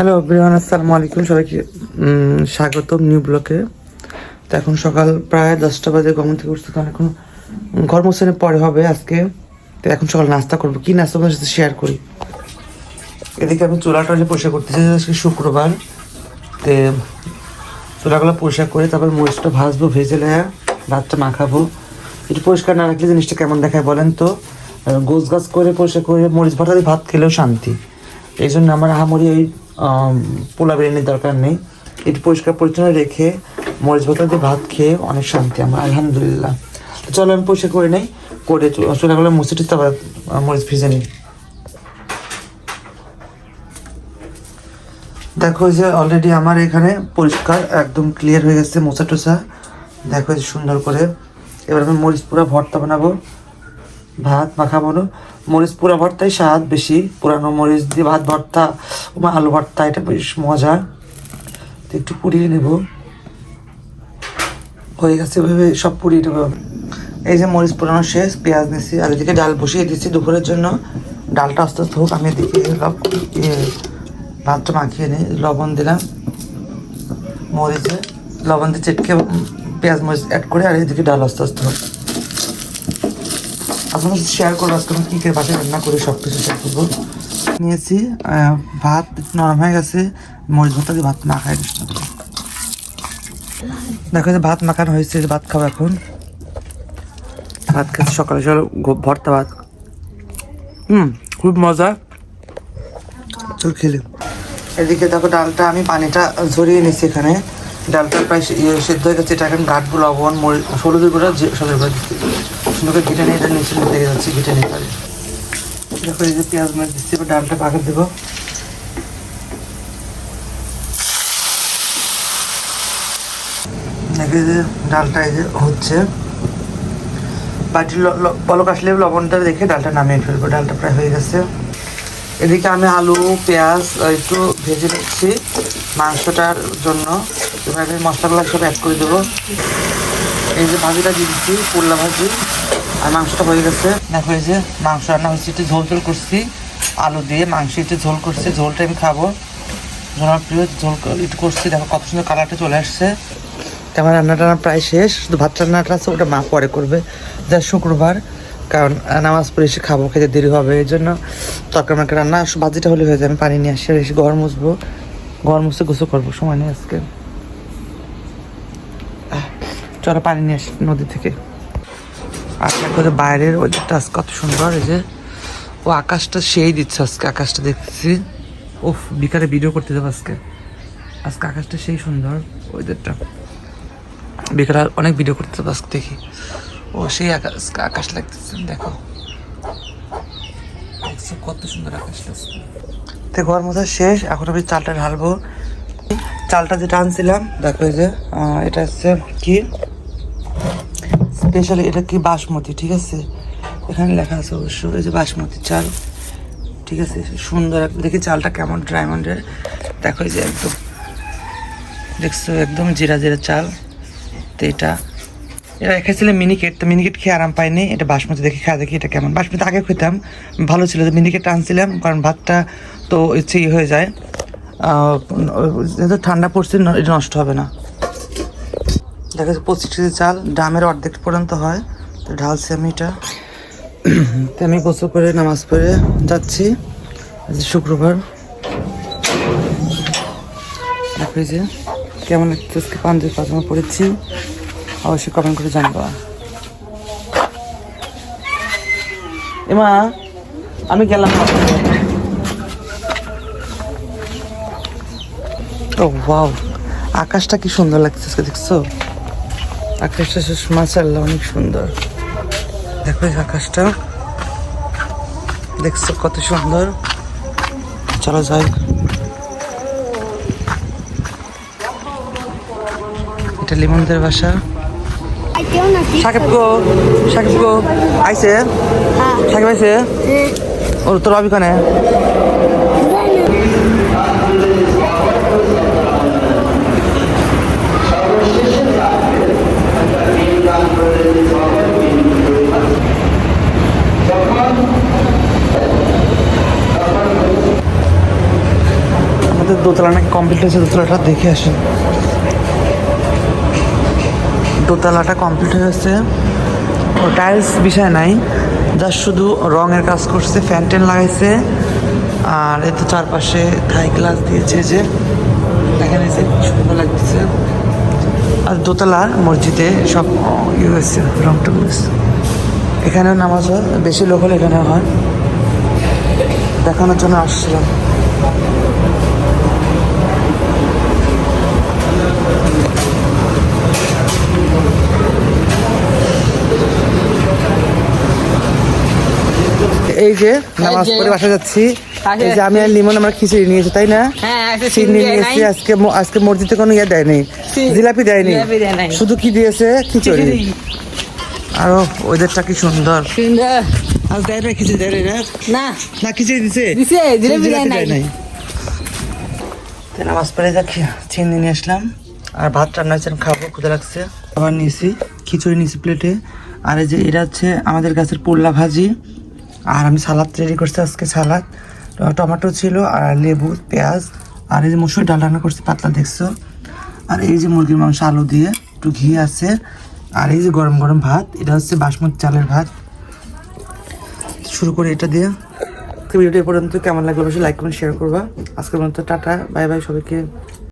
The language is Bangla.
হ্যালো ব্রিয়ান আসসালামু আলাইকুম সবাইকে স্বাগতম নিউ ব্লকে। তো এখন সকাল প্রায় দশটা বাজে ঘুম থেকে উঠতে কারণ এখন মোছানোর পরে হবে আজকে। তো এখন সকাল নাস্তা করব। কি নাস্তা আপনার সাথে শেয়ার করি? এদিকে আমি চুলাটা পরিষ্কার করতেছি আজকে শুক্রবার। তে চুলাগুলো পরিষ্কার করে তারপর মরিচটা ভাজবো ভেজে নেয়া ভাতটা মাখাবো। একটু পরিষ্কার না রাখলে জিনিসটা কেমন দেখায় বলেন তো? গোছ গাছ করে পরিষ্কার করে মরিচ ভাতা দিয়ে ভাত খেলেও শান্তি। এই জন্য আমার আহামরি আম, পোলা বিরিয়ানির দরকার নেই। এটি পরিষ্কার পরিচ্ছন্ন রেখে, মরিচ ভাতা দিয়ে ভাত খেয়ে অনেক শান্তি আমার, আলহামদুলিল্লাহ। চলো আমি পরিষ্কার করে নেই, করে চুলাগুলো মুছে টুছে তারপর মরিচ ভিজে নিই। দেখো যে অলরেডি আমার এখানে পরিষ্কার, একদম ক্লিয়ার হয়ে গেছে মোছা টোসা দেখো সুন্দর করে। এবার আমি মরিচ পুরো ভর্তা বানাবো। ভাত মাখাবো। না মরিচ পুরা ভর্তাই, স্বাদ বেশি। পুরানো মরিচ দিয়ে ভাত ভর্তা বা আলু ভর্তা, এটা বেশ মজা। একটু পুড়িয়ে নেব। হয়ে গেছে ভেবে সব পুড়িয়ে নেব। এই যে মরিচ পুরানো শেষ, পেঁয়াজ নিচ্ছি আর এদিকে ডাল বসিয়ে দিচ্ছি দুপুরের জন্য। ডালটা আস্তে আস্তে হোক, আমি এদিকে ভাতটা মাখিয়ে নিই, লবণ দিলাম। মরিচে, লবণ দিয়ে চেটকে পেঁয়াজ মরিচ অ্যাড করে, আর এদিকে ডাল আস্তে আস্তে হোক। আপনার সাথে শেয়ার করব, আজকে আমি কী বাসায় রান্না করি সব কিছু শেয়ার করব। নিয়েছি ভাত নরম হয়ে গেছে, মরিচ ভাতটা দিয়ে ভাত মাখাই দেখো যে ভাত মাখানো হয়েছে ভাত খাব এখন। ভাত খাচ্ছি সকালে সকালে ভর্তা ভাত। হুম, খুব মজা। চল খেলে। এদিকে দেখো ডালটা, আমি পানিটা ঝরিয়ে নিচ্ছি এখানে। ডালটা প্রায় ইয়ে সেদ্ধ হয়ে গেছে, এটা এখন ঘাটবো লবণ মরিচ হলুদের গুঁড়া সবের গুঁড়া সুন্দর ঘিটে নিয়ে এটা নিচে লেগে যাচ্ছে ঘিটে নিয়ে পারে দেখো এই যে পেঁয়াজ মাছ দিচ্ছি, এবার ডালটা পাকে দেবো। দেখো যে ডালটা এই যে হচ্ছে বাটি পলক আসলে লবণটা দেখে ডালটা নামিয়ে ফেলব। ডালটা প্রায় হয়ে গেছে। এদিকে আমি আলু, পেঁয়াজ একটু ভেজে নিচ্ছি মাংসটার জন্য। আমি মশলাগুলো সব অ্যাড করে দেবো। এই যে ভাজিটা দিচ্ছি, পোল্লা ভাজি। আর মাংসটা হয়ে গেছে। দেখো এই যে মাংস রান্না হয়েছে, একটু ঝোল ঝোল করছি। আলু দিয়ে মাংস একটু ঝোল করছি, ঝোলটা আমি খাব। আমার প্রিয় ঝোল একটু করছি, দেখো কত সুন্দর কালারটা চলে আসছে। আমার টান্না প্রায় শেষ, শুধু ভাত রান্নাটা আছে ওটা মা পরে করবে। যা শুক্রবার, কারণ নামাজ পড়ে এসে খাব, খেতে দেরি হবে, এই জন্য তরকারি মার্কা রান্না। বাজিটা হলে হয়ে যাবে, আমি পানি নিয়ে আসি এসে ঘর মুছবো। ঘর মুছে গোসল করব, সময় নেই আজকে। চলো পানি নিয়ে আসি নদী থেকে। আর যে বাইরের ওয়েদারটা আজকে কত সুন্দর, এই যে ও আকাশটা সেই দিচ্ছে আজকে, আকাশটা দেখতেছি। ও বিকালে ভিডিও করতে যাব আজকে। আজকে আকাশটা সেই সুন্দর ওয়েদারটা বিকালে অনেক ভিডিও করতে যাব আজকে, দেখি। ও সেই আকাশ আকাশ লাগতেছে, দেখো। দেখছ কত সুন্দর আকাশ লাগছে। তো ঘর মোছা শেষ, এখন আমি চালটা ঢালবো। চালটা যেটা আনছিলাম, দেখো এই যে এটা হচ্ছে কি? স্পেশালি এটা কি বাসমতি, ঠিক আছে? এখানে লেখা আছে অবশ্য, এই যে বাসমতি চাল, ঠিক আছে? সুন্দর দেখি চালটা কেমন ডায়মন্ডের। দেখো এই যে একদম, দেখছ একদম জিরা জিরা চাল, তো এটা। এটা রেখেছিলাম মিনিকেট, তো মিনিকেট খেয়ে আরাম পাইনি এটা বাসমতি দেখে খাওয়া দেখি এটা কেমন। বাসমতি আগে খেতাম, ভালো ছিল তো মিনিকেট আনছিলাম, কারণ ভাতটা তো ইচ্ছে হয়ে যায়। যেহেতু ঠান্ডা পড়ছে এটা নষ্ট হবে না। দেখা যাচ্ছে পঁচিশ কেজি চাল ডামের অর্ধেক পর্যন্ত হয়। তো ঢালছি আমি এটা। তো আমি গোসল করে, নামাজ পড়ে যাচ্ছি। শুক্রবার। যে, কেমন আজকে পাঞ্জাবি পাজামা পড়েছি অবশ্যই কমেন্ট করে জানব। এমা আমি গেলাম। ও ওয়াও আকাশটা কি সুন্দর লাগছে দেখছ? আকাশটা শেষ মাশাআল্লাহ অনেক সুন্দর। দেখো আকাশটা। দেখছ কত সুন্দর। চলো যাই। এটা লিমনদের বাসা। সাকিব গো সাকিব গো আইছে? সাকিব আইছে? ওর তোর অবি দোতলা নাকি কমপ্লিট হয়েছে? দোতলাটা দেখে আসেন দোতলাটা কমপ্লিট হয়েছে ও টাইলস বিষয় নাই। জাস্ট শুধু রঙের কাজ করছে ফ্যান ট্যান লাগাইছে। আর এতে চারপাশে থাই গ্লাস দিয়েছে যে। দেখেন এই যে সুন্দর লাগতেছে। আর দোতলা মসজিদে সব ইয়ে হয়েছে রং টং এখানেও নামাজ হয়, বেশি লোক হলে এখানে হয়। দেখানোর জন্য আসছিলাম। এই যে নামাজ পড়ে বাসা যাচ্ছি। এই যে আমি আর লিমন আমরা খিচুড়ি নিয়েছি তাই না? হ্যাঁ চিনি নাই। নিয়েছি আজকে আজকে মসজিদে কোনো ইয়ে দেয়নি জিলাপি দেয়নি। শুধু কি দিয়েছে? খিচুড়ি। আর ওয়েদারটা কি সুন্দর। দেয় না খিচুড়ি দেয় না? না। না খিচুড়ি দিছে। দিছে, জিলাপি জিলাপি দেয় নাই। নামাজ পড়ে যা চিনি নিয়ে আসলাম। আর ভাত রান্না হয়েছে খাব ক্ষুদা লাগছে। আবার নিয়েছি খিচুড়ি নিয়েছি প্লেটে আর এই যে এটা হচ্ছে আমাদের গাছের পোল্লা ভাজি। আর আমি সালাদ রেডি করছি আজকে সালাদ। টমেটো ছিল আর লেবু, পেঁয়াজ, আর এই যে মসুর ডাল রান্না করছি পাতলা, দেখছ? আর এই যে মুরগির মাংস আলু দিয়ে একটু ঘি আছে। আর এই যে গরম গরম ভাত, এটা হচ্ছে বাসমতি চালের ভাত। শুরু করে এটা দিয়ে। ভিডিওটা পর্যন্ত কেমন লাগল অবশ্যই লাইক করুন শেয়ার করবা। আজকের মতো টাটা বাই বাই সবাইকে।